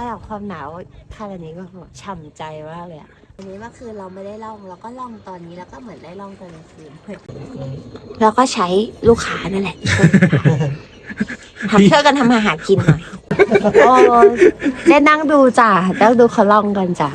ระดับความหนาวขนาดนี้ก็แบบฉ่ำใจมากเลยอะอันนี้เมื่อคืนเราไม่ได้ล่องเราก็ล่องตอนนี้แล้วก็เหมือนได้ล่องตอนกลางคืนแล้วก็ใช้ลูกค้านั่นแหละทำเพื่อกันทำมาหากินหน่อยโอ้ได้นั่งดูจ้ะนั่งดูเขาล่องกันจ้ะ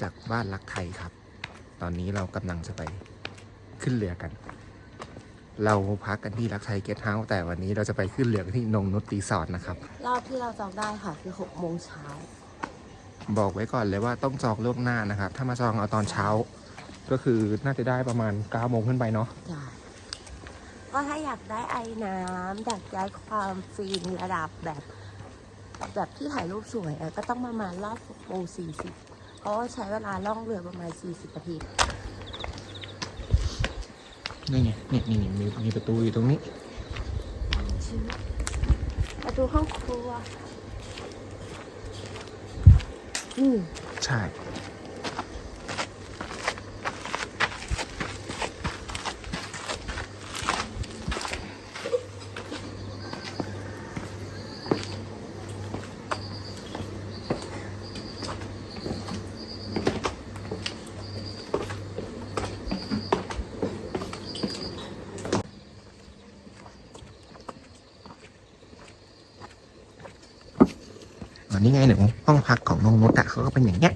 จากบ้านรักไทยครับ ตอนนี้เรากำลังจะไปขึ้นเรือกัน เราพักกันที่รักไทยเกสต์เฮาส์แต่วันนี้เราจะไปขึ้นเรือกันที่นงนุชรีสอร์ทนะครับ รอบที่เราจองได้ค่ะคือ6โมงเช้า บอกไว้ก่อนเลยว่าต้องจองล่วงหน้านะครับ ถ้ามาจองเอาตอนเช้า ก็คือน่าจะได้ประมาณ9โมงขึ้นไปเนาะ จ้ะก็ถ้าอยากได้ไอ้น้ำอยากได้ความฟินระดับแบบ แบบที่ถ่ายรูปสวยอะก็ต้องประมาณรอบ6โมง40 เพราะว่าใช้เวลาล่องเรือประมาณ 40นาทีนี่ไงนี่นี่นี่มีมีประตูอยู่ตรงนี้ชื่อประตูห้องครัว อืมใช่ นนี้ไงหนูห้องพักของนงนุชอะเขาก็เป็นอย่างเงี้ย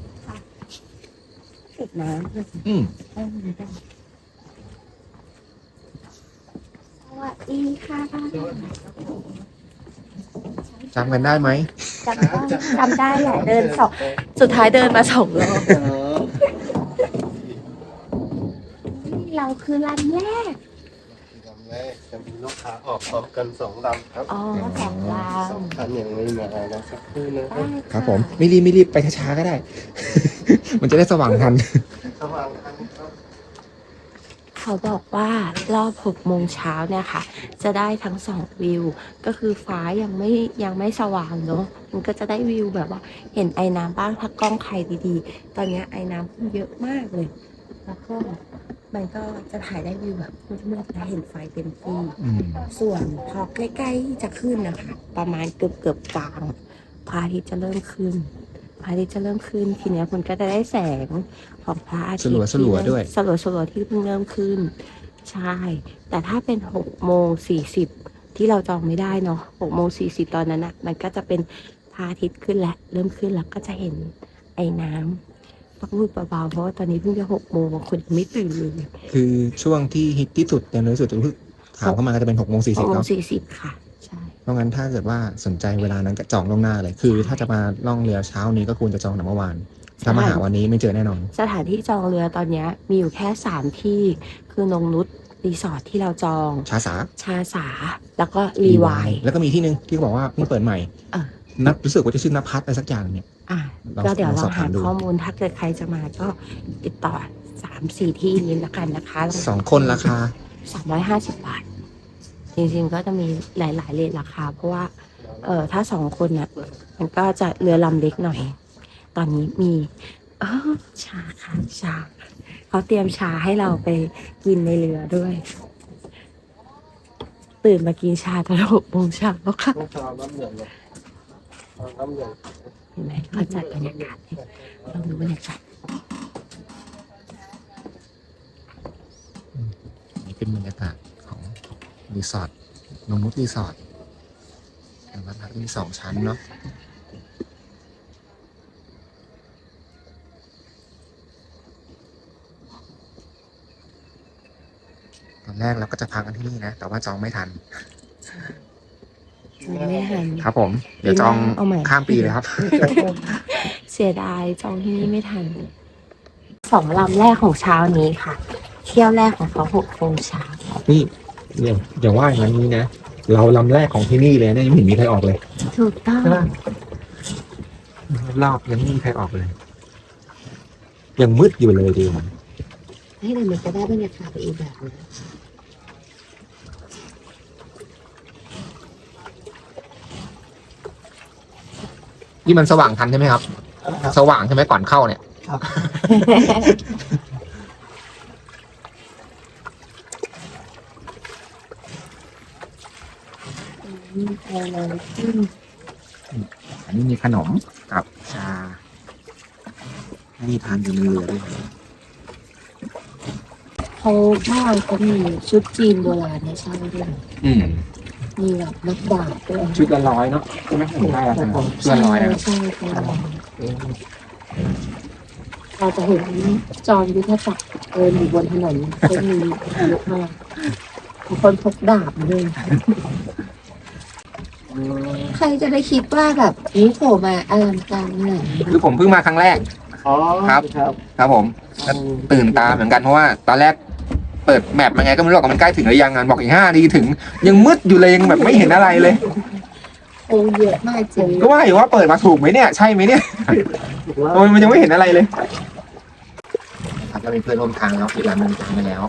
ติดน้ำด้วยอืมได้ได้สวัสดีค่ะจำกันได้ไหมจำได้จำได้แหละเดินสองสุดท้ายเดินมาสองรอบนี่เราคือลำแรก ลำแรกจะมีลูกค้า ออกพร้อมกันสองลำครับอ๋อสองลสองคันยังไม่มานะสักครู่นะำครับได้ะครับผมไม่รีบไม่รีบไปช้าๆก็ได้ มันจะได้สว่างทัน สว่างคันครับ เขาบอกว่ารอบหกโมงเช้าเนี่ยค่ะ จะได้ทั้งสองวิว ก็คือฟ้ายังไม่ยังไม่สว่างเนาะมันก็จะได้วิวแบบว่า เห็นไอ้น้ำบ้างถ้ากล้องใครดีๆ ตอนเนี้ยไอ้น้ำเยอะมากเลย แล้วก็ มันก็จะถ่ายได้วิวแบบมืดๆและเห็นไฟเต็มที่ อืมส่วนพอใกล้ๆจะขึ้นนะคะ ประมาณเกือบเกือบๆกลางพระอาทิตย์จะเริ่มขึ้นพระอาทิตย์จะเริ่มขึ้นทีเนี้ยคุณก็จะได้แสงของพระอาทิตย์สลัวๆที่ด้วย สลัวสลัวๆที่เพิ่งเริ่มขึ้น ใช่ แต่ถ้าเป็นหกโมงสี่สิบที่เราจองไม่ได้เนาะหกโมงสี่สิบตอนนั้นอะมันก็จะเป็นพระอาทิตย์ขึ้นแล้วเริ่มขึ้นแล้วก็จะเห็นไอ้น้ำ ต้องพูดเบาๆเพราะว่าตอนนี้เพิ่งจะหกโมงบางคนยังไม่ตื่นเลยคือช่วงที่ฮิตที่สุดอย่างน้อยที่สุดคือถามเข้ามาก็จะเป็นหกโมงสี่หสิบกโมงเนาะสี่สิบค่ะ ใช่ เพราะงั้นถ้าเกิดว่าสนใจเวลานั้นก็จองล่วงหน้าเลย คือ ถ้าจะมาล่องเรือเช้านี้ก็ควรจะจองแต่เมื่อวาน ถ้ามาหาวันนี้ไม่เจอแน่นอน สถานที่จองเรือตอนเนี้ยมีอยู่แค่สามที่คือนงนุษรีสอร์ทที่เราจอง ชาสา ชาสา แล้วก็รีวายแล้วก็มีที่หนึงที่เขาบอกว่าเพิ่งเปิดใหม่เออ นับรู้สึกว่าจะชื่อนภัสอะไรสักอย่างเนี่ย อะลองก็เดี๋ยวลองเราสอบหาถามดู ข้อมูลถ้าเกิดใครจะมาก็ติดต่อสามสี่ที่นี้ละกันนะคะสองคนราคา สามร้อยห้าสิบบาท จริงๆก็จะมีหลายๆเลทราคา เพราะว่า เออถ้าสองคนน่ะ มันก็จะเรือลำเล็กหน่อย ตอนนี้มีอ๋อชาค่ะชาเขาเตรียมชาให้เราไปกินในเรือด้วย ตื่นมากินชาตอนหกโมงเช้าค่ะต้องชาน้ำเหลืองเลยเอาน้ำเหลืองเห็นไหมเขาจัดบรรยากาศให้ลองดูบรรยากาศนี่เป็นบรรยากาศของรีสอร์ทนงนุชรีสอร์ทเป็นบ้านพักมีสองชั้นเนาะตอนแรกเราก็จะพักกันที่นี่นะ แต่ว่าจองไม่ทัน ไม่ทัน ครับผม เดี๋ยวจองเอาใหม่ ข้ามปีเลยครับ เสียดายจองที่นี่ไม่ทันสองลำแรกของเช้านี้ค่ะ เที่ยวแรกของเขาหกโมงเช้านี่อย่าอย่าว่าอย่างนี้นะ เราลำแรกของที่นี่เลยนะยังไม่เห็นมีใครออกเลยถูกต้อง รอบยังไม่มีใครออกเลย ยังมืดอยู่เลยดีมันให้เลยมันจะได้บรรยากาศไปอีกแบบนึง นี่มันสว่างทันใช่ไหมครับ สว่างใช่ไหมก่อนเข้าเนี่ยอืมเอาเลยอืมอันนี้มีขนมกับชาให้ทานอยู่ในเรือด้วยเขาบ้านเขามีชุดจีนโบราณในเช่าด้วยอืม มีแบบนักดาบด้วยชุดละร้อยเนาะใช่ไหมผมได้แล้วนะชุดละร้อยนะครับใช่ใช่เราจะเห็นจอมยุทธจักรเดินอยู่บนถนนเส้นนี้เยอะมากบางคนพกดาบมาด้วยใครจะได้คิดว่าแบบนี้โผล่มาอลังการขนาดนี้คือผมเพิ่งมาครั้งแรก อ๋อครับ ครับครับผมตื่นตาเหมือนกันเพราะว่าตอนแรก เปิดแมปมาไงก็ไม่รู้หรอกว่ามันใกล้ถึงหรือยังงานบอกอีกห้านาทีถึง ยังมืดอยู่เลยยังแบบไม่เห็นอะไรเลย โอ้เยอะมากจริงก็ว่าอยู่ว่าเปิดมาถูกไหมเนี่ยใช่ไหมเนี่ยโอ้ยมันยังไม่เห็นอะไรเลยครับเรามีเพื่อนร่วมทางแล้วอีกลำหนึ่งทางไปแล้ว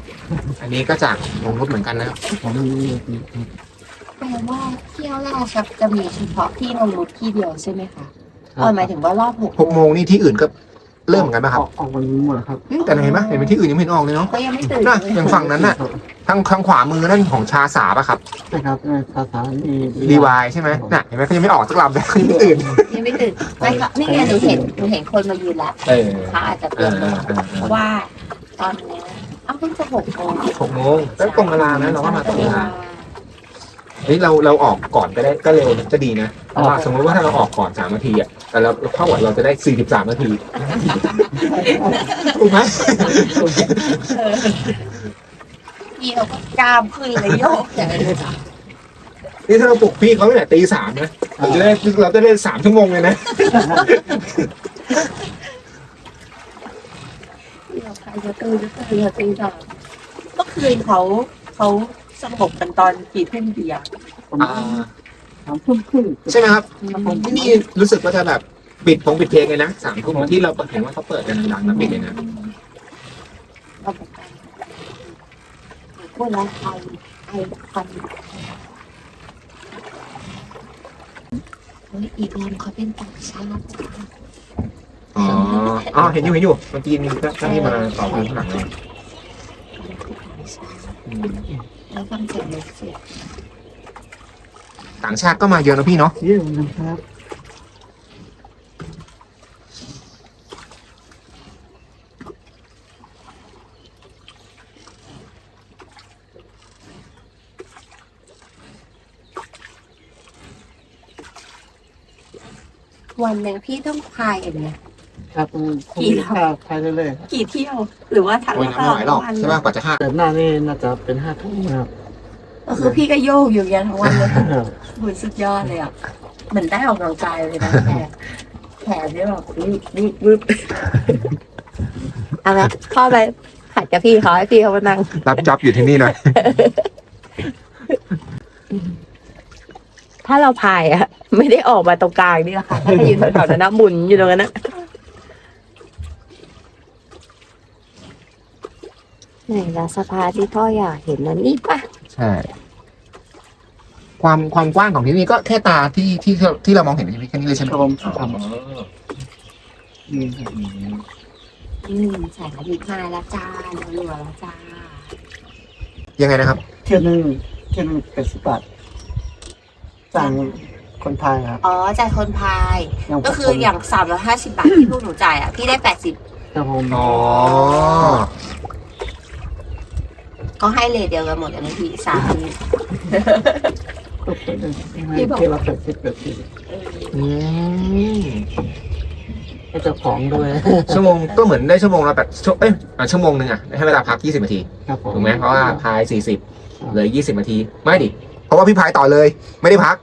อันนี้ก็จากลงรุดเหมือนกันนะแปลว่าเที่ยวแรกครับจะมีเฉพาะที่นงนุชที่เดียวใช่ไหมคะอ๋อหมายถึงว่ารอบหกหกโมงนี่ที่อื่นก็ เริ่มเหมือนกันไหมครับออกออกวันนี้หมดครับอืมแต่เห็นไหมเห็นไหมที่อื่นยังไม่เห็นออกเลยเนาะก็ยังไม่ตื่นน่ะอย่างฝั่งนั้นน่ะ ทางทางขวามือนั่นของชาสาป่ะครับใช่ครับภาษาดีรีวายใช่ไหมน่ะเห็นไหมเขายังไม่ออกสักลำเลยเขายังไม่ตื่นยังไม่ตื่นไม่ค่ะนี่ไงหนูเห็นหนูเห็นคนมายืนแล้วเออเขาอาจจะเอเตือนอเออเออเพราะว่า ตอนเนี้ยเอ้าเพิ่งจะหกโมงหกโมงแล้วตรงเวลานะเราก็มาตรงเวลา เฮ้ยเราเราออกก่อนก็ได้ก็เร็วจะดีนะเพราะว่าสมมติว่าถ้าเราออกก่อนสามนาทีอะแต่เราเข้าวัดเราจะได้สี่สิบสามนาทีถูกไหมพี่เขาก็กล้ามขึ้นเลยโยกใหญ่เลยนี่ถ้าเราปลุกพี่เขาเนี่ยตีสามนะเราจะได้เราจะได้สามชั่วโมงเลยนะพี่เขาใครจะตื่นจะตื่นจะตื่นจะเมื่อคืนเขาเขา สงบกันตอนกี่ทุ่มเดียวอ่าสามทุ่มครึ่งใช่ไหมครับที่นี่รู้สึกว่าจะแบบปิดพงปิดเพลงเลยนะสามทุ่มที่เราเห็นว่าเขาเปิดกันดังๆนะปิดเลยนะเราบอกกันพูดแล้วไอไอฟันเฮ้ยอีบีมเขาเป็นต่างชาติจ้าอ๋ออ๋อเห็นอยู่เห็นอยู่เมื่อกี้มีเจ้าที่มาตอบคำถามเราอืม แล้วฟังเสียงนกเสียงต่างชาติก็มาเยอะนะพี่เนาะเยี่ยมนะครับ วันหนึ่งพี่ต้องพายอย่างเงี้ย ครับกี่ข้าวไปเรื่อยกี่เที่ยว หรือว่าทั้งโอ้ยน้ำไม่ไหวหรอกใช่ไหมกว่าจะห้าๆแต่หน้านี่น่าจะเป็นห้าทุ่มนะครับ ก็คือพี่ก็โยกอยู่อย่างเงี้ยทั้งวันเลยครับโหสุดยอดเลยอะเหมือนได้ออกกำลังกายเลยนะแขนแขนนี่แบบวึบวึบวึบเอาละเข้าไปหัดกับพี่เขาให้พี่เขามานั่งรับจ็อบอยู่ที่นี่หน่อย ถ้าเราพายอะไม่ได้ออกมาตรงกลางนี่แหละค่ะถ้ายืนแถวๆนั้นนะหมุนอยู่ตรงนั้นนะ ไหนละสะพานที่พ่ออยากเห็นนะนี่ปะใช่ ความความกว้างของที่นี่ก็แค่ตาที่ที่ที่เรามองเห็นที่นี่แค่นี้เลยใช่ไหมครับผมครับอืมอืมใส่กระดิ่งมาแล้วจ้ารัวๆแล้วจ้ายังไงนะครับเที่ยวหนึงเที่ยวหนึงแปดสิบบาทจ้างคนพายครับอ๋อจ่ายคนพายอย่างก็คืออย่างสามร้อยห้าสิบบาทที่พวกหนูจ่ายอะพี่ได้แปดสิบครับผมอ๋อ ก็ให้เลทเดียวกันหมดอันนี้พี่สามนี้ตกไปเลยพี่บอกเที่ยวละแปดสิบแปดสิบอืมให้เจ้าของด้วย ชั่วโมงก็เหมือนได้ชั่วโมงละแบบชั่วเอ้ยอะชั่วโมงหนึ่งอะให้เวลาพัก20นาที ครับผม ถูกไหมเพราะว่าพาย40เหลือ20นาที ไม่ดิ เพราะว่าพี่พายต่อเลย ไม่ได้พัก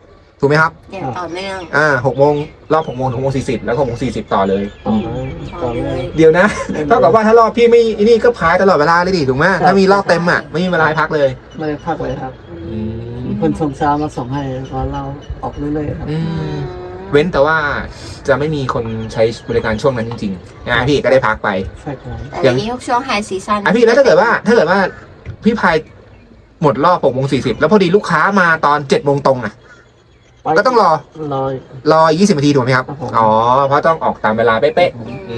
ถูกไหมครับ อย่างต่อเนื่องอ่าหกโมงรอบหกโมงถึงโมงสี่สิบแล้วหกโมงสี่สิบต่อเลยต่อเลยต่อเลย เดี๋ยวนะ เท่ากับว่าถ้ารอบพี่ไม่ไอ้นี่ก็พายตลอดเวลาเลยดิถูกไหมถ้ามีรอบเต็มอะไม่มีเวลาให้พักเลยไม่ได้พักเลยครับอืมคนส่งซาวมาส่งให้ตอนเราออกเรื่อยๆครับ อืมเว้นแต่ว่าจะไม่มีคนใช้บริการช่วงนั้นจริงๆนะพี่ก็ได้พักไป ใช่ครับแต่อย่างนี้ช่วงไฮซีซั่นอะพี่แล้วถ้าเกิดว่า ถ้าเกิดว่าพี่พายหมดรอบหกโมงสี่สิบแล้วพอดีลูกค้ามาตอนเจ็ดโมงตรงอะ ก็ต้องรอ รอรอยี่สิบนาทีถูกไหมครับ ครับผม อ๋อ เพราะต้องออกตามเวลาเป๊ะๆอื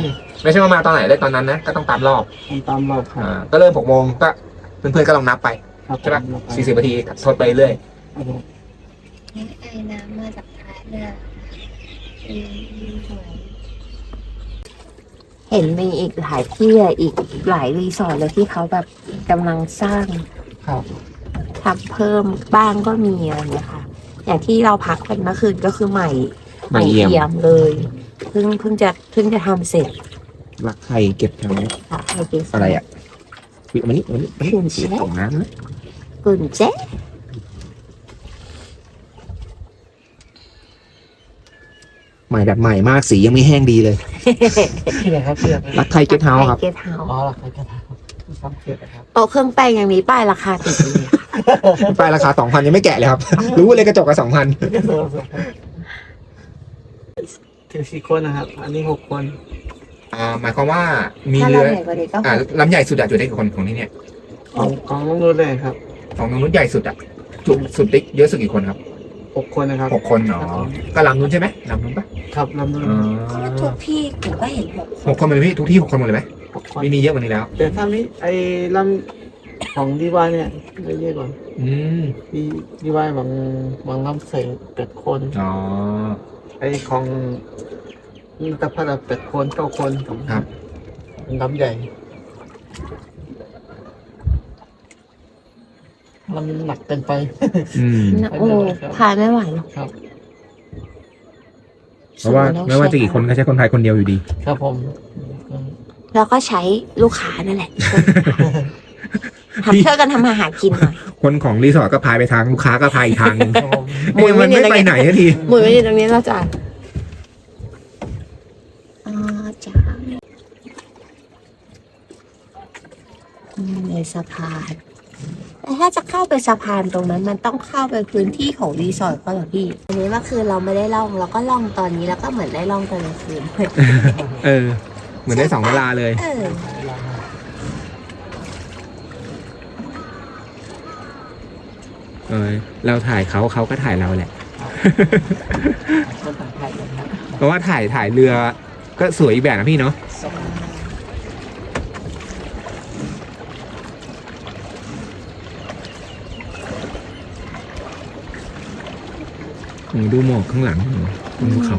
มไม่ใช่ว่ามาตอนไหนได้ตอนนั้นนะ ก็ต้องตามรอบทำตามรอบครับอ่าก็เริ่มหกโมงก็เพื่อนๆก็ลองนับไป ครับใช่ปะ ผมสี่สิบนาทีทดไปเรื่อย ครับผมไอ้น้ำมาจากท้ายเรือเห็นมีอีกหลายที่อะอีกหลายรีสอร์ทเลยที่เขาแบบกำลังสร้างครับ ทำเพิ่มบ้างก็มีอะไรอย่างเงี้ยค่ะ อย่างที่เราพักกันเมื่อคืนก็คือใหม่ใหม่เอี่ยมมเลยเพิ่งเพิ่งจะเพิ่งจะทำเสร็จรักใครเก็บทางค่ะไฮเกสอะไรอะวิมันนี่มันนี่ขุ่นเช็ดของน้ำนะกุ่นเจ๊ใหม่แบบใหม่มากสียังไม่แห้งดีเลย ที่ไหนครับที่ไหนรักใครเก็ตเฮาส์ครับ เกสเฮาอ๋อใครกันครับซ้ำเกียรติครับโต๊ะเครื่องแป้งยังมีป้ายราคาติดอยู่เลยค่ะ ไปราคาสองพันยังไม่แกะเลยครับ รู้เลยกระจกกับสองพันถึงสี่คนนะครับ อันนี้หกคนอ่าหมายความว่ามีถ้าเรืเราอใหญ่กว่านี้ก็อ่าลำใหญ่สุดอะจุดได้กี่คนของที่เนี่ยของของน้องรุ่นเลยครับของตรงนู้นใหญ่สุดอะจุดสุดติ๊กเยอะสุดกี่คนครับหกคนนะครับ หกคนเนาะก็ลำนู้นใช่ไหมลำนู้นปะครับลำนู้นก็ทุกที่ผมก็เห็นหกหกคนหมดเลยพี่ทุกที่หกคนหมดเลยไหมหกคน ไม่มีเยอะกว่านี้แล้ว แต่ถ้านี้ไอ้ลำ ของดีวายเนี่ยจะเยอะกว่าอืมดีดีวายบางบางลำใส่แปดคน อ๋อ ไอ้ของนักพัฒน์แปดคนเก้าคนครับลำใหญ่ลำหนักเกินไปอืมนะโอ้พายไม่ไหวหรอกครับ เพราะว่าไม่ว่าจะกี่คนก็ใช้คนไทยคนเดียวอยู่ดี ครับผม แล้วก็ใช้ลูกค้านั่นแหละ หัดช่วยกันทำมาหากินหน่อย คนของรีสอร์ทก็พายไปทางลูกค้าก็พายอีกทางหนึงครับผมหมุนเอ้ยมันไม่ไม่ได้ไปไหนสักทีหมุนไว้อยู่ตรงนี้แล้วจ้ะอ๋อจ้าอืมในสะพานแต่ถ้าจะเข้าไปสะพานตรงนั้น มันต้องเข้าไปพื้นที่ของรีสอร์ทก็เหรอพี่ อันนี้เมื่อคืนเราไม่ได้ล่องเราก็ล่องตอนนี้แล้วก็เหมือนได้ล่องตอนกลางคืน เออ เหมือนได้สองเวลาเลย เออ เออเราถ่ายเขาเขาก็ถ่ายเราแหละ คนต่างไทยนะครับเพราะว่าถ่ายถ่ายเรือก็สวยอีกแบบนะพี่เนาะโอ้ดูหมอกข้างหลังบนภูเขา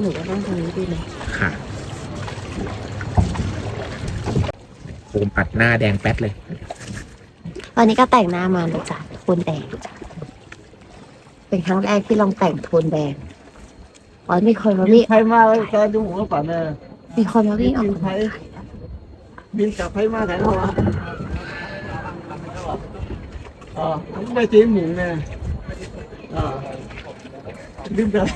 หนูก็นั่งตรงนี้ดีไหมค่ะโคมอัดหน้าแดงแป๊ดเลย วันนี้ก็แต่งหน้ามาเลยจ้ะโทนแดงจ้ะเป็นครั้งแรกที่ลองแต่งโทนแดงอ๋อมีคนมาวิ่งใครมาเลยแกดูหัวป่ะเนี่ยมีคนมาวิ่งออกบินมาไทยบินกลับไทยมาไหนแล้ววะอ๋อไม่จีนหมูเนี่ยอ๋อบินกลับ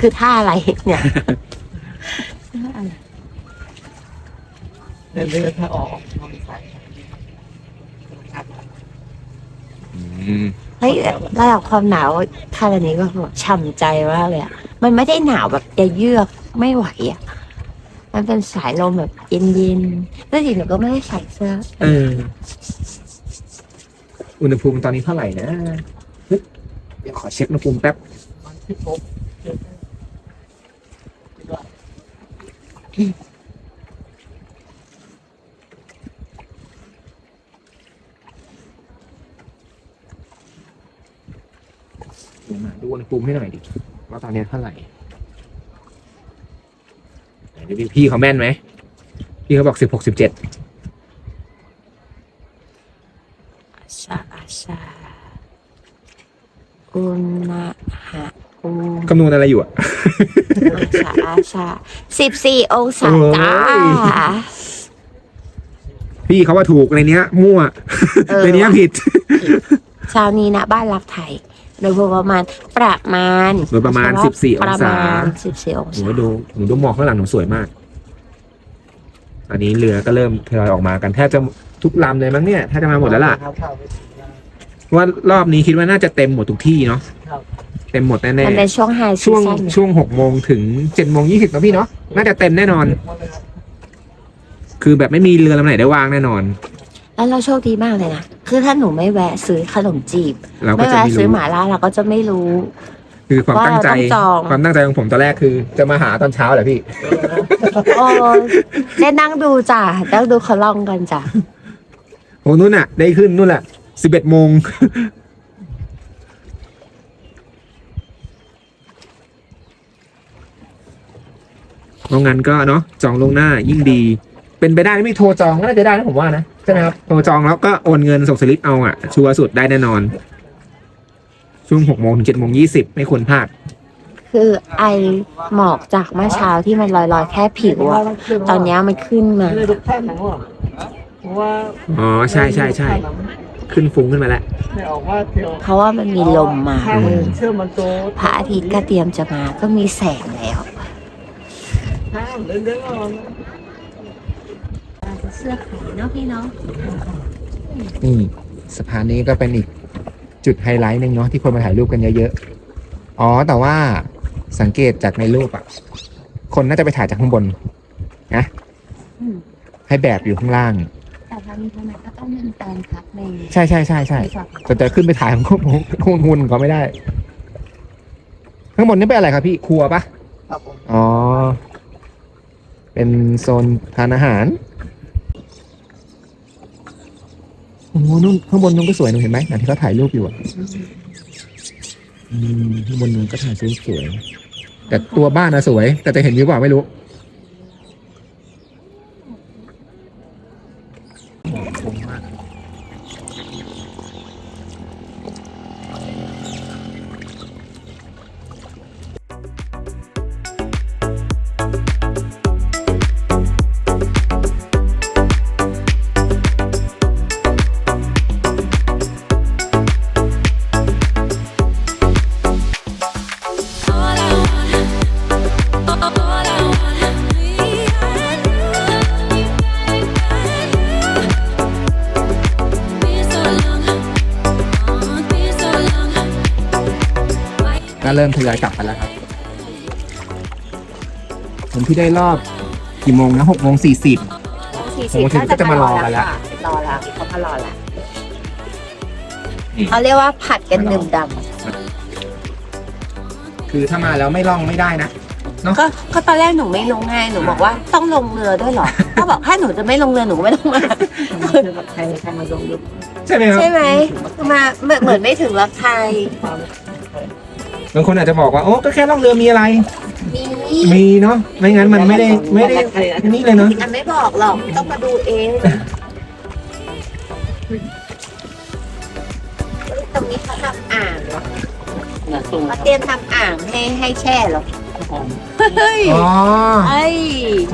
คือท่าอะไรเนี่ย เดินเรือถ้าออกอืม เฮ้ยระดับความหนาวท่าแบบนี้ก็แบบฉ่ำใจมากเลยอะมันไม่ได้หนาวแบบจะเยือกไม่ไหวอะ มันเป็นสายลมแบบเย็นๆแล้วทีหนูก็ไม่ได้ใส่เสื้อ เออ อุณหภูมิตอนนี้เท่าไหร่นะเดี๋ยวขอเช็คอุณหภูมิแป๊บ มันที่พบ เจอคิดว่าดูมาดูอุณหภูมิให้หน่อยดิว่าตอนนี้เท่าไหร่ไหนดูดิพี่เขาแม่นไหมพี่เขาบอกสิบหกสิบเจ็ดอาชาอาชาอุณหภูมิคำนวณอะไรอยู่อะอาชาอาชาสิบสี่องศาจ้าโอ้ยพี่เขาว่าถูกในเนี้ย มั่วเออในเนี้ยผิดเช้านี้นะบ้านรักไทย โดยประมาณประมาณโดยประมาณใช่14ปองระศามาณสิบสี่องหนูศาดูหนูดูหมอกข้างหลังหนูสวยมากตอนนี้เรือก็เริ่มทยอยออกมากันแทบจะทุกลำเลยมั้งเนี่ยถ้าจะมาหมดแล้วล่ะครับครับว่ารอบนี้คิดว่าน่าจะเต็มหมดทุกที่เนาะครับเต็มหมดแน่มันเป็นช่วงไฮๆซีช่วงซั่นช่วงหกโมงถึงเจ็ดโมงยี่สิบนะพี่เนาะน่าจะเต็มแน่นอนหมดเลยครับคือแบบไม่มีเรือลำไหนได้วางแน่นอน แล้วเราโชคดีมากเลยนะ คือถ้าหนูไม่แวะซื้อขนมจีบ เราก็ไม่จะแวะไม่ซื้อรู้หมาล่าเราก็จะไม่รู้ คือความตั้งใจว่าเราต้องจอง ความตั้งใจของผมตอนแรกคือ จะมาหาตอนเช้าแหละพี่ โอ้ได้นั่งดูจ้ะนั่งดูเขาล่องกันจ้ะโอ้นู่นน่ะ ได้ขึ้นนู่นแหละสิบเอ็ดโมงเพราะงั้นก็เนาะจองลวงหน้ายิ่งดี เป็นไปได้ไม่โทรจองก็น่าจะได้นะผมว่านะใช่ไหมครับโทรจองแล้วก็โอนเงินส่งสลิปเอาอะ ชัวร์สุดได้แน่นอน ช่วงหกโมงถึงเจ็ดโมงยี่สิบไม่ควรพลาด คือไอหมอกจากเมื่อเช้าที่มันลอยๆ แค่ผิวอะตอนเนี้ยมันขึ้นมา ไม่ได้ดูแค่หนังหรอกเพราะว่าอ๋อ ใช่ใช่ใช่ขึ้นฟุ้งขึ้นมาแล้ว ไม่ออกว่าเที่ยวเพราะว่ามันมีลมมาถ้ามันเชื่อมันโตพระอาทิตย์ก็เตรียมจะมาก็มีแสงแล้วห้ามเดินเดินก่อน เสื้อขาวเนาะพี่เนาะนี่สะพานนี้ก็เป็นอีกจุดไฮไลท์หนึ่งเนาะที่คนมาถ่ายรูปกันเยอะๆ อ๋อ แต่ว่าสังเกตจากในรูปอะคนน่าจะไปถ่ายจากข้างบนนะให้แบบอยู่ข้างล่าง แต่ทางนี้ทำไมก็ต้องเป็นแฟนคลับในใช่ใช่ใช่ใช่ในช็อปแต่แต่ขึ้นไปถ่ายของหุ่นหุ่นก็ไม่ได้ ข้างบนนี่เป็นอะไรครับพี่ครัวปะครับผมอ๋อ เป็นโซนทานอาหาร โอ้โหนู่นข้างบนนู้นก็สวยหนูเห็นไหมอย่างที่เขาถ่ายรูปอยู่อะอืมข้างบนนู้นก็ถ่ายรูปสวย แต่ตัวบ้านนะสวย แต่จะเห็นวิวเปล่าไม่รู้ ก็เริ่มทยอยกลับกันแล้วครับผมที่ได้รอบกี่โมงนะหกโมงสี่สิบ สี่โอ้ถึงก็จะมารอกันละ รอละเขามารอละนี่เขาเรียกว่าผัดกันดื่มดคือถ้ามาแล้วไม่ล่องไม่ได้นะำก็ก็ตอนแรกหนูไม่ลงไงหนูบอกว่าต้องลงเรือด้วยเหรอเขาบอกถ้าหนูจะไม่ลงเรือหนูก็ไม่ต้องมา ใครใครมาลงดูใช่ไหมครับใช่ไหมมาเหมือนเหมือนไม่ถึงรักไทย บางคนอาจจะบอกว่าโอ้ก็แค่ล่องเรือมีอะไร มีมีเนาะไม่งั้นมันไม่ได้ไม่ได้นี่เลยเนาะอันไม่บอกหรอกต้องมาดูเองตรงนี้เขาทำอ่างเหรอนะตรงเขาเตรียมทำอ่างให้ให้แช่เหรอเฮ้ยอ๋อไอ้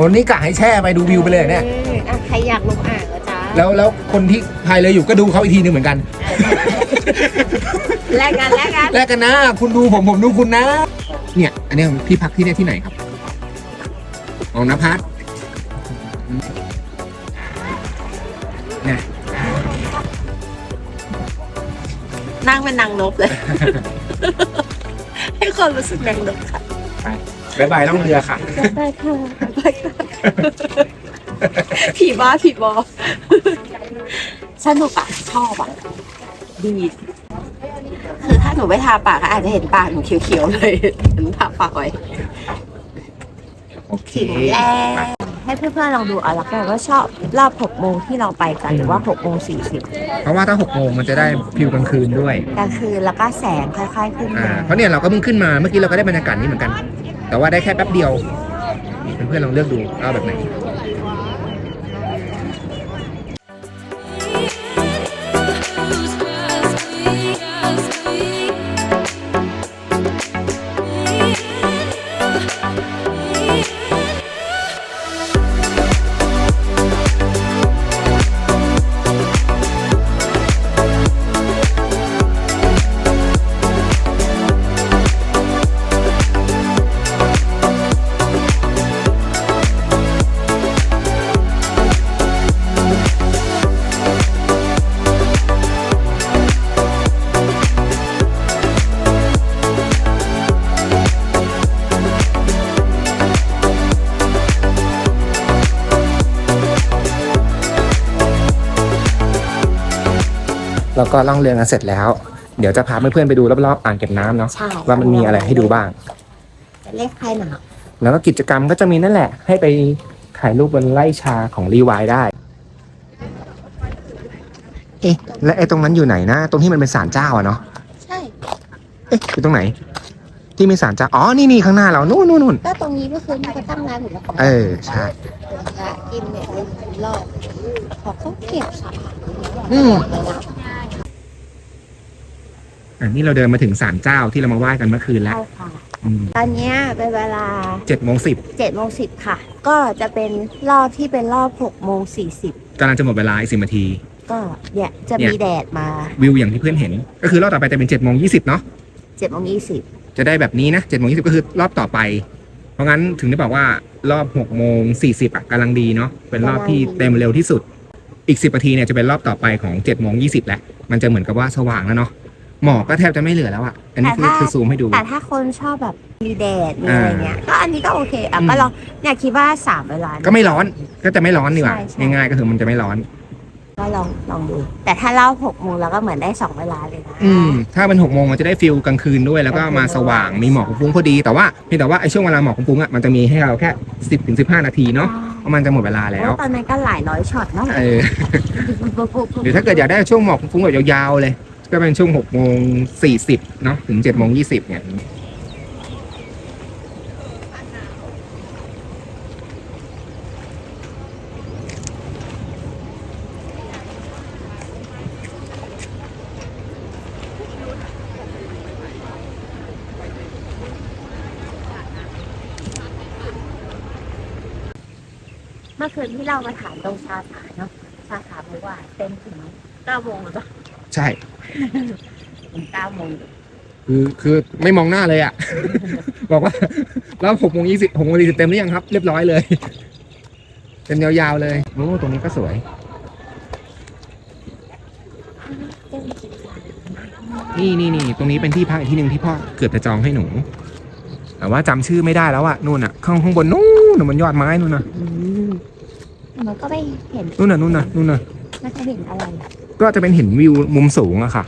วันนี้กะให้แช่ไปดูวิวไปเลยเนี่ยอืมอะใครอยากลงอ่างก็จ้า แล้วแล้วคนที่พายเรืออยู่ก็ดูเขาอีกทีหนึงเหมือนกัน แลกกันแลกกันแลกกันนะ คุณดูผมผมดูคุณนะ เนี่ย อันนี้พี่พักที่เนี่ยที่ไหนครับอ๋อนภัสเนี่ยนั่งเป็นนางนบเลย ให้คนรู้สึกนางนบค่ะบายบายล่องเรือค่ะไปค่ะ ไปค่ะ ผีบ้าผีบอสนุกอะ ชอบอะ ดี คือถ้าหนูไม่ทาปากอาจจะเห็นปากหนูเขียวๆเลยหนูทาปากไว้โอเคถึงแล้วให้เพื่อนๆลองดูเอาละกันว่าชอบรอบ6โมงที่เราไปกันหรือว่า6โมง40 เพราะว่าถ้าหกโมงมันจะได้ฟิวกลางคืนด้วยกลางคืนแล้วก็แสงค่อยๆขึ้นอ่ามาเพราะเนี่ยเราก็เพิ่งขึ้นมาเมื่อกี้เราก็ได้บรรยากาศนี้เหมือนกัน แต่ว่าได้แค่แป๊บเดียวเพื่อนๆลองเลือกดูเอาแบบไหน ก็ล่องเรือกันเสร็จแล้ว เดี๋ยวจะพาเพื่อนๆไปดูรอบๆอ่างเก็บน้ำเนาะใช่ว่ามันมีอะไรให้ดูบ้างเลขใครหนาแล้วก็กิจกรรมก็จะมีนั่นแหละ ให้ไปถ่ายรูปบนไร่ชาของรีวายได้ เอ๊ะและไอ้ตรงนั้นอยู่ไหนนะตรงที่มันเป็นศาลเจ้าอะเนาะใช่ เอ๊ะอยู่ตรงไหน ที่มีศาลเจ้าอ๋อนี่นี่ข้างหน้าเรานู่นนู่นนู่นก็ตรงนี้ก็คือที่เขาตั้งร้านหมูกระป๋องเออใช่พระกินเนี่ยรอบขอเขาเก็บสาขาอืม อันนี้เราเดินมาถึงศาลเจ้าที่เรามาไหว้กันเมื่อคืนแล้วใช่ค่ะ อืมตอนเนี้ยเป็นเวลาเจ็ดโมงสิบ7โมง10ค่ะ ก็จะเป็นรอบที่เป็นรอบ6โมง40กำลังจะหมดเวลาอีกสิบนาที ก็เนี่ยจะเนี่มียแดดมาวิวอย่างที่เพื่อนเห็น ก็คือรอบต่อไปจะเป็นเจ็ดโมงยี่สิบเนาะ7โมง20จะได้แบบนี้นะเจ็ดโมงยี่สิบก็คือรอบต่อไป เพราะงั้นถึงได้บอกว่ารอบหกโมงสี่สิบอะกำลังดีเนาะ เป็นรอบที่เต็มเร็วที่สุด อีกสิบนาทีเนี่ยจะเป็นรอบต่อไปของเจ็ดโมงยี่สิบแล้ว มันจะเหมือนกับว่าสว่างแล้วเนาะ หมอกก็แทบจะไม่เหลือแล้วอะ อันนี้คือคือซูมให้ดู แต่ถ้าคนชอบแบบมีแดดมีอะไรเงี้ยก็อันนี้ก็โอเคอะอืมก็ลองเนี่ยคิดว่า3เวลาก็ไม่ร้อนก็จะไม่ร้อนดีกว่าใช่ใช่ง่ายๆก็คือมันจะไม่ร้อน ก็ลองลองดู แต่ถ้าเล่า6โมงแล้วก็เหมือนได้2เวลาเลยนะอืมถ้าเป็นหกโมงมันจะได้ฟิลกลางคืนด้วยแล้วก็มาสว่างมีหมอกฟุ้งๆพอดีแต่ว่าเพียงแต่ว่าไอ้ช่วงเวลาหมอกฟุ้งๆอะมันจะมีให้เราแค่สิบถึงสิบห้านาทีเนาะเพราะมันจะหมดเวลาแล้วตอนนั้นก็หลายร้อยช็อตเนาะเออหรือถ้าเกิดอยากได้ช่วงหมอกฟุ้งๆแบบยาวๆเลย ก็เป็นช่วงหกโมงสี่สิบเนาะถึงเจ็ดโมงยี่สิบเนี่ยเมื่อคืนที่เรามาถามตรงชาขาเนาะชาขาบอกว่าเต็มถึง9โมงหรือเปล่า ใช่ถึง9โมงคือคือไม่มองหน้าเลยอะ บอกว่า แล้วหกโมงยี่สิบหกโมงสี่สิบเต็มหรือยังครับ เรียบร้อยเลย เต็มยาวๆเลยโอ้ตรงนี้ก็สวยเต็มจริงนี่นี่นี่ตรงนี้เป็นที่พักอีกที่หนึ่งที่พ่อเกือบจะจองให้หนู แต่ว่าจำชื่อไม่ได้แล้วอะนู่นอะข้างข้างบนนู่นน่ะมันยอดไม้นู่นน่ะอืมมันก็ไม่เห็นนู่นน่ะนู่นน่ะนู่นน่ะมันจะเห็นอะไร ก็จะเป็นเห็นวิวมุมสูงอะค่ะ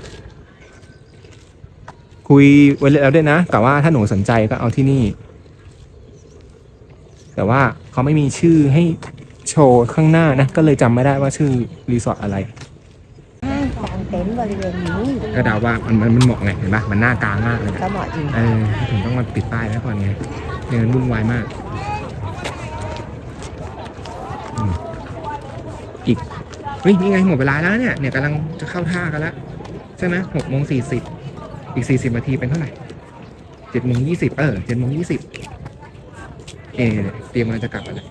คุยไว้แล้วด้วยนะแต่ว่าถ้าหนูสนใจก็เอาที่นี่ แต่ว่าเขาไม่มีชื่อให้โชว์ข้างหน้านะ ก็เลยจำไม่ได้ว่าชื่อรีสอร์ทอะไรห้างกลางเต็นท์บริเวณนี้ก็เดาว่ามันมันมันเหมาะไงเห็นปะมันหน้ากลางมากเลยนะก็เหมาะจริงเออถึงต้องมาติดป้ายไว้ก่อนไงเดินวุ่นวายมากอืมอีก เฮ้ยนี่ไงหมดเวลาแล้วเนี่ยเนี่ยกำลังจะเข้าท่ากันแล้วใช่ไหมหกโมงสี่สิบอีกสี่สิบนาทีเป็นเท่าไหร่เจ็ดโมงยี่สิบเออเจ็ดโมงยี่สิบเออเตรียมมันจะกลับแล้ว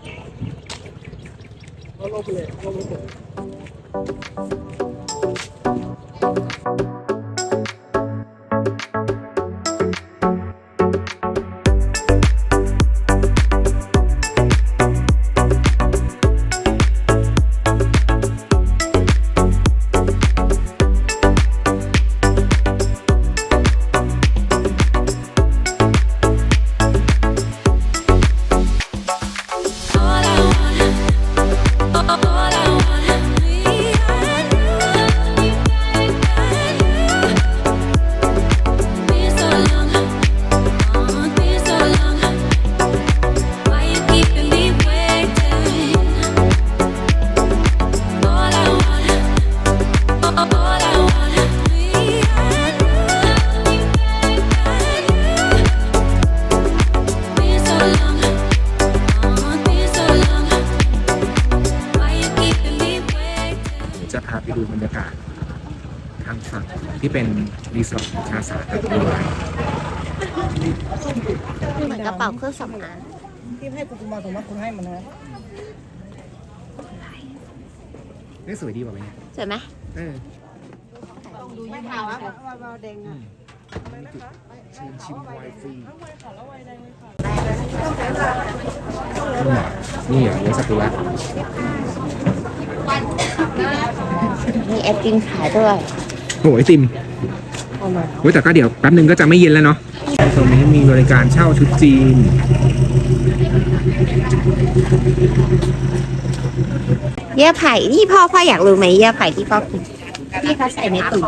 ป๋าเครื่องสำอางที่ให้คุณมาสมมติคุณให้มันนะนี่สวยดีกว่าไหมเนี่ยสวยไหมเออไม่ข่าวว่าว่าเด้งอะเชิญชิมไวน์ฟรีนี่เหรอเนื้อสกุระมีไอติมขายด้วยโอ้ยไอติมเอามาโอ้ยแต่ก็เดี๋ยวแป๊บนึงก็จะไม่เย็นแล้วเนาะ ตรงนี้มีบริการเช่าชุดจีน เยื่อไผ่นี่พ่อพ่ออยากรู้ไหมเยื่อไผ่ที่พ่อกินที่เขาใส่ในตุ๋น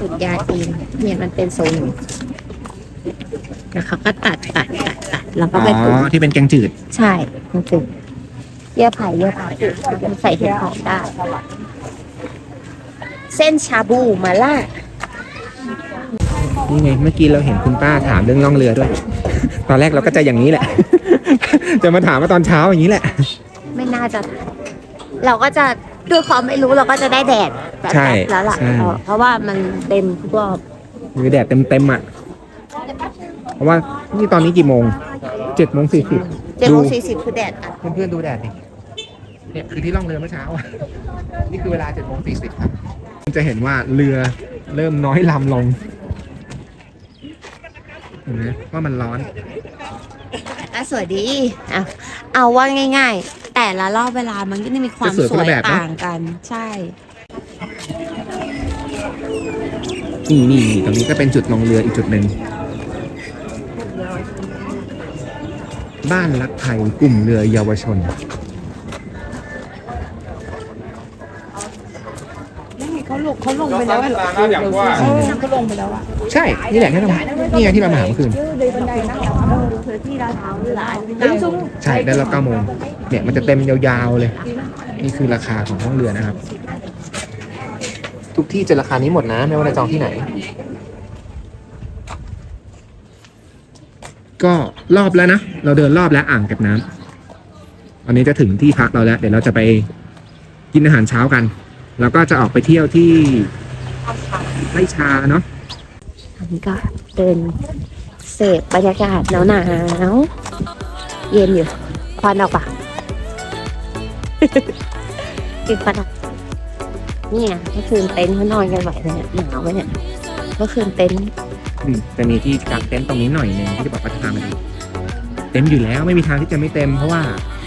ตุ๋นยาจีนเนี่ยมันเป็นทรงแล้วเขาก็ตัดตัดตัดตัดแล้วก็อ๋ไปตุ๋นอที่เป็นแกงจืด ใช่มันจืดเยื่อไผ่เยื่อไผ่มันใส่เห็ดหอมได้ เส้นชาบูมาล่า นี่ไงเมื่อกี้เราเห็นคุณป้าถามเรื่องล่องเรือด้วย ตอนแรกเราก็จะอย่างนี้แหละ จะมาถามว่าตอนเช้าอย่างนี้แหละ ไม่น่าจะทันเราก็จะด้วยความไม่รู้เราก็จะได้แดดแบบใช่นั้นแล้วล่ะใช่ เพราะเพราะว่ามันเต็มทุกรอบมีแดดเต็มๆอะ เพราะว่านี่ตอนนี้กี่โมงเจ็ดโมงสี่สิบเจ็ดโมงสี่สิบคือแดดอะเพื่อนๆดูแดดดิเนี่ยคือที่ล่องเรือเมื่อเช้าอะนี่คือเวลาเจ็ดโมงสี่สิบครับจะเห็นว่าเรือเริ่มน้อยลำลง เห็นไหมว่ามันร้อนก็สวยดีอะเอาว่าง่าย ๆ แต่ละรอบเวลามันก็จะมีความจะสวยสคนวยละแบบเนอะต่างกัน ใช่ นี่นี่นี่ตรงนี้ก็เป็นจุดลงเรืออีกจุดหนึ่ง บ้านรักไทยกลุ่มเรือเยาวชน ลงเขาลงไปแล้วอะเขาลงไปแล้วอะใช่ นี่แหละที่เรานี่ไงที่เรามาหาเมื่อคืนใช่ได้รับเก้าโมงเนี่ยมันจะเต็มยาวๆเลย นี่คือราคาของห้องเรือนะครับ ทุกที่จะราคานี้หมดนะ ไม่ว่าจะจองที่ไหน ก็รอบแล้วนะ เราเดินรอบแล้วอ่างเก็บน้ำอันนี้จะถึงที่พักเราแล้ว เดี๋ยวเราจะไปกินอาหารเช้ากัน แล้วก็จะออกไปเที่ยวที่ ไร่ชาเนาะอันนี้ก็เดินเสพบรรยากาศหนาวๆเย็นอยู่ควันออกปะกินควันออกเนี่ยเมื่อคืนเต็นท์เขานอนกันไหวเลยเนี่ยหนาวไหมเนี่ยเมื่อคืนเต็นท์อืมจะมีที่กางเต็นท์ตรงนี้หน่อยหนึ่งที่จะบอกว่าจะพามาดูเต็มอยู่แล้วไม่มีทางที่จะไม่เต็มเพราะว่า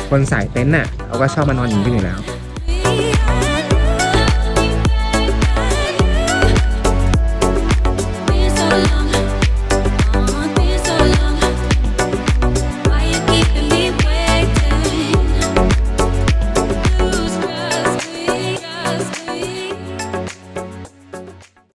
คนสายเต็นท์น่ะเขาก็ชอบมานอนอย่างนี้กันอยู่แล้ว